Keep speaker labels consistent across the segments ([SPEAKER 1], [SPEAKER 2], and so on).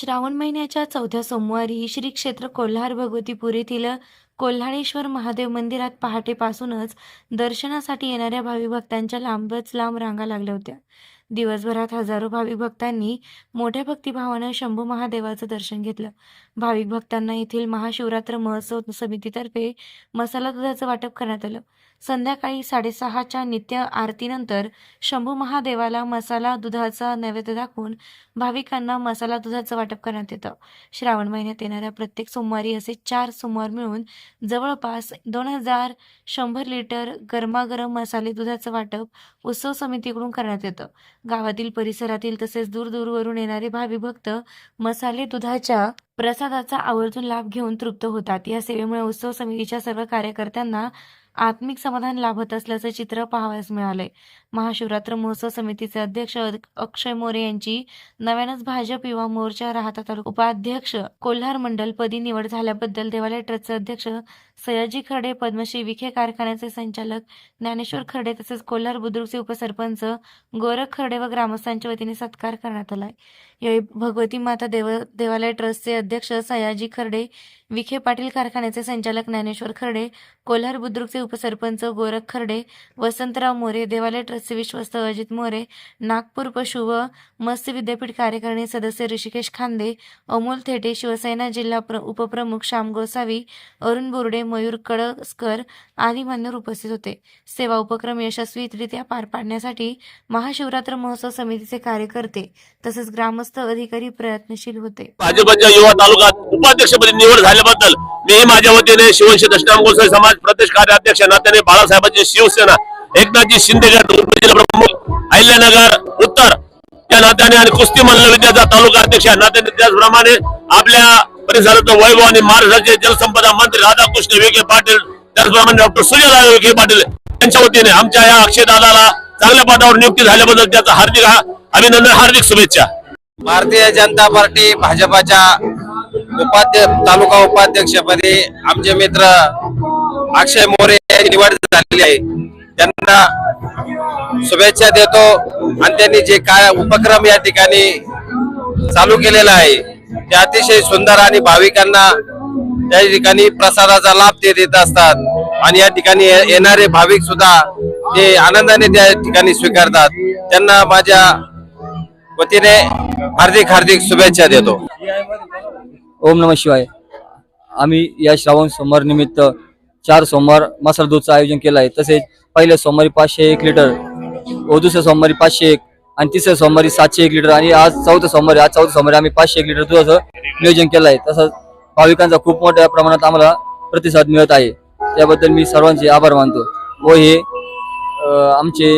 [SPEAKER 1] श्रावण महिन्याच्या चौथ्या सोमवारी श्री क्षेत्र कोल्हार भगवतीपुरीतील येथील कोल्हाळेश्वर महादेव मंदिरात पहाटेपासूनच दर्शनासाठी येणाऱ्या भावी भक्तांच्या लांबच लांब रांगा लागल्या होत्या. दिवसभरात हजारो भाविक भक्तांनी मोठ्या भक्तिभावानं शंभू महादेवाचं दर्शन घेतलं. भाविक भक्तांना येथील महाशिवरात्र महोत्सव समितीतर्फे मसाला दुधाचं वाटप करण्यात आलं. संध्याकाळी साडेसहाच्या नित्य आरतीनंतर शंभू महादेवाला मसाला दुधाचा नैवेद्य दाखवून भाविकांना मसाला दुधाचं वाटप करण्यात येतं. श्रावण महिन्यात येणाऱ्या प्रत्येक सोमवारी असे चार सोमवार मिळून जवळपास दोन हजार शंभर लिटर गरमागरम मसाले दुधाचं वाटप उत्सव समितीकडून करण्यात येतं. गावातील परिसरातील तसेच दूरदूरवरून येणारे भावी भक्त मसाले दुधाच्या प्रसादाचा आवर्जून लाभ घेऊन तृप्त होतात. या सेवेमुळे उत्सव समितीच्या सर्व कार्यकर्त्यांना आत्मिक समाधान लाभत असल्याचं चित्र पाहावयास मिळालंय. महाशिवरात्र महोत्सव समितीचे अध्यक्ष अक्षय मोरे यांची नव्यानंच भाजप युवा मोर्चा राहता तालुका उपाध्यक्ष कोल्हार मंडल पदी निवड झाल्याबद्दल देवालय ट्रस्टचे अध्यक्ष सयाजी खर्डे पद्मश्री विखे कारखान्याचे संचालक ज्ञानेश्वर खर्डे तसेच कोल्हार बुद्रुकचे उपसरपंच गोरख खर्डे व ग्रामस्थांच्या वतीने सत्कार करण्यात आलाय. यावेळी भगवती माता देव देवालय ट्रस्टचे अध्यक्ष सयाजी खर्डे विखे पाटील कारखान्याचे संचालक ज्ञानेश्वर खर्डे कोल्हार बुद्रुकचे उपसरपंच गोरख खर्डे वसंतराव मोरे देवालय ट्रस्टचे विश्वस्त अजित मोरे नागपूर पशु व मत्स्य विद्यापीठ कार्यकारिणी सदस्य ऋषिकेश खांदे अमोल थेटे शिवसेना जिल्हा प्र उपप्रमुख श्याम गोसावी अरुण बोर्डे मयूर कडसकर आदी मान्यवर उपस्थित होते. सेवा उपक्रम यशस्वीरित्या पार पाडण्यासाठी महाशिवरात्र महोत्सव समितीचे कार्यकर्ते तसेच ग्रामस्थ अधिकारी प्रयत्नशील होते.
[SPEAKER 2] भाजपच्या युवा तालुका उपाध्यक्षपदी निवड झाल्याबद्दल मी माझ्या वतीने शिवंशी दशनाम गोसावी समाज प्रदेश कार्याध्यक्ष नात्याने बाळासाहेबांची शिवसेना एकनाथजी शिंदे गट उपजिल्हा प्रमुख अहिल्यानगर उत्तर. या नात्याने आणि कुस्ती मल्ल विद्याचा तालुका अध्यक्ष या नात्याने त्याचप्रमाणे आपल्या परिसराचं वैभव आणि महाराष्ट्राचे जलसंपदा मंत्री राधाकृष्ण विखे पाटील त्याचप्रमाणे डॉक्टर सूर्यदास विखे पाटील यांच्या वतीने आमच्या या अक्षय दादाला चांगल्या पदावर नियुक्ती झाल्याबद्दल त्याचा हार्दिक अभिनंदन हार्दिक शुभेच्छा.
[SPEAKER 3] भारतीय जनता पार्टी भाजपाच्या उपाध्यक्ष तालुका उपाध्यक्षपदी आमचे मित्र अक्षय मोरे यांची निवड झालेली आहे. त्यांना शुभेच्छा देतो आणि त्यांनी जे काय उपक्रम या ठिकाणी चालू केलेला आहे ते अतिशय सुंदर आणि भाविकांना त्या ठिकाणी प्रसादाचा लाभ ते देत असतात. आणि या ठिकाणी येणारे भाविक सुद्धा ते आनंदाने त्या ठिकाणी स्वीकारतात. त्यांना माझ्या वतीने हार्दिक हार्दिक शुभेच्छा देतो.
[SPEAKER 4] ओम नम शिवाय. आम्ही या श्रावण सोमवार निमित्त चार सोमवार मसाला दूधचं आयोजन केलं आहे. तसेच पहिल्या सोमवारी पाचशे एक लिटर व दुसऱ्या सोमवारी पाचशे एक आणि तिसऱ्या सोमवारी सातशे एक लिटर आणि आज चौथ्या सोमवारी आज चौथ्या सोमवारी आम्ही पाचशे एक लिटर दुधाचं नियोजन केलं आहे. तसंच भाविकांचा खूप मोठ्या प्रमाणात आम्हाला प्रतिसाद मिळत आहे. त्याबद्दल मी सर्वांचे आभार मानतो. व हे आमचे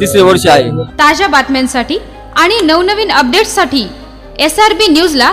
[SPEAKER 4] तिसरे वर्ष आहे.
[SPEAKER 5] ताज्या बातम्यांसाठी आणि नवनवीन अपडेट्ससाठी एस आर बी न्यूजला